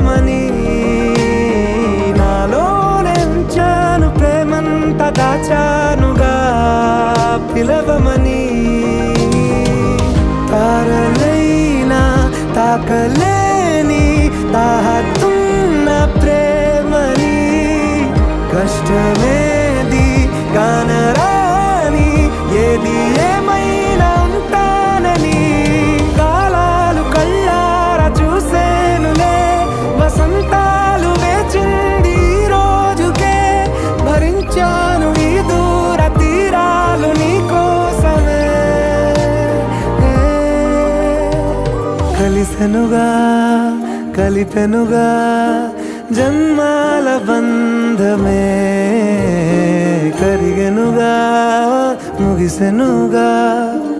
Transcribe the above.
నిజమని నాలోనెంచాను ప్రేమంత దాచానుగా పిలవమని. తారలైనా తాకలే కలిసెనుగా కలిపెనుగా జన్మాల బంధమే కరిగెనుగా ముగిసెనుగా.